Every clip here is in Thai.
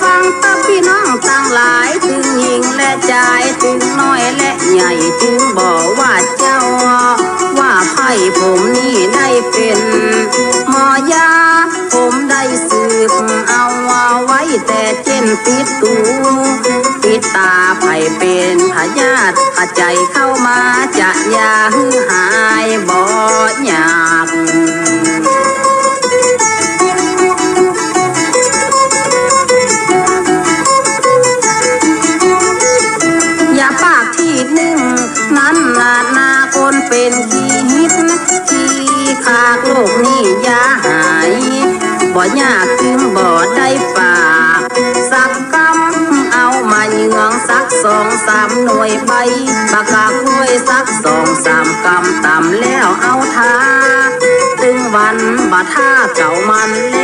ฟังตับพี่น้องต่างหลายถึงหญิงและชายถึงน้อยและใหญ่ถึงบอกว่าเจ้า ว่าให้ผมนี่ได้เป็นหมอยา ผมได้สืบเอาไว้แต่เช่นปิดตูปิดตาไผ่เป็นพญาติใจเข้ามาจะยาหือหายบ่อยากากที่นึ่งนั้นนานาคนเป็นขี้ฮิตขี้ขากโลกนี้ย่าหายบ่ยากจึงบ่ได้ฝากสักกำเอามาเยืองสักสองสามหน่วยใบปากกากล้ยสักสองสามกำตำแล้วเอาทา ตึงวันบ่ท่าเก่ามันแล้ว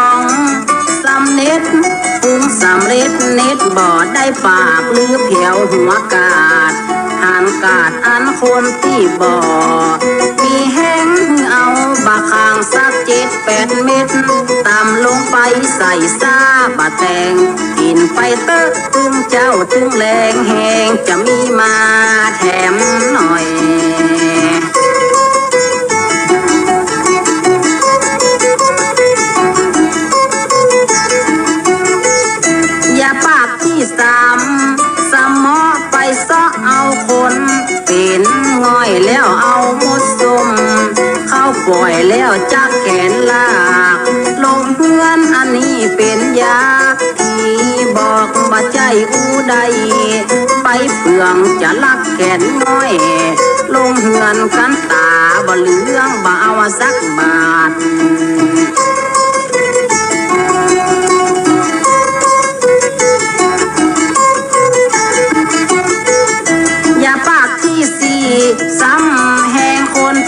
องสำเน็จปรุงสำเร็จเน็ตบ่ได้ปากหรือเพียวหัวกาดหานกาดอันคนที่บ่มีแห้งเอาบาคางสักเจ็ดแปดเม็ดตำลงไปใส่ซาบะแตงกินไปเตอะตึงเจ้าตึงแรงแหงจะมีมาแถมหน่อย สมสมอไปซ้อเอาคนเป็นง่อยแล้วเอาหมดสมเข้าปล่อยแล้วจักแขนลากลงเพื่อนอันนี้เป็นยาที่บอกบ่ใจอูใดไปเปลืองจะลักแขนน้อย ลงเฮือนกันตาบ่เหลืองบ่เอาสักบาท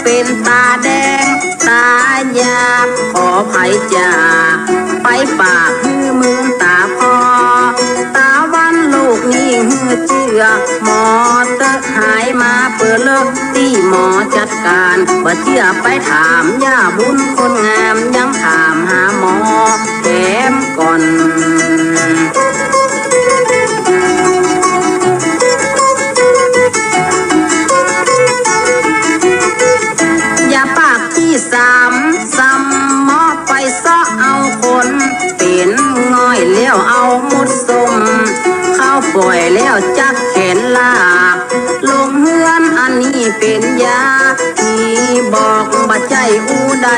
เป็นตาแดง ตาหยาบขอภัยจากไปปากฮือมือตาพอ ตาวันลูกนี่ฮือเจือหมอเตะหายมาเปิดเลิกที่หมอจัดการบ่เชื่อไปถามย่าบุญคนงามยังถามหาหมอแถมก่อน เป็นยาที่บอกบัดใจอู้ใด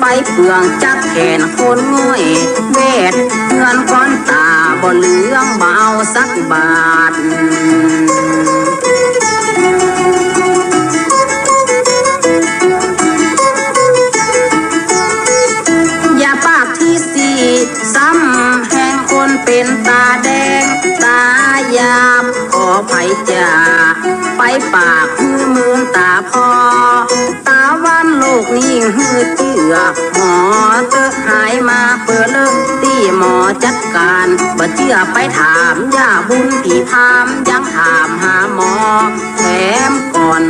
ไปเปลืองจักแขนคนง่อยเวทเฮือนก้อนตาบ่เหลืองเบาสักบาทยาปากที่สี่ซ้ำแห่งคนเป็นตาแดงายาบขอภัยจาไปปากฮือมือตาพอ ตาวันโลกนี้ฮือเจือหมอเตอะหายมาเปิดเลิกที่หมอจัดการบ่เชื่อไปถามย่าบุญผีพามยังถามหาหมอแถมก่อน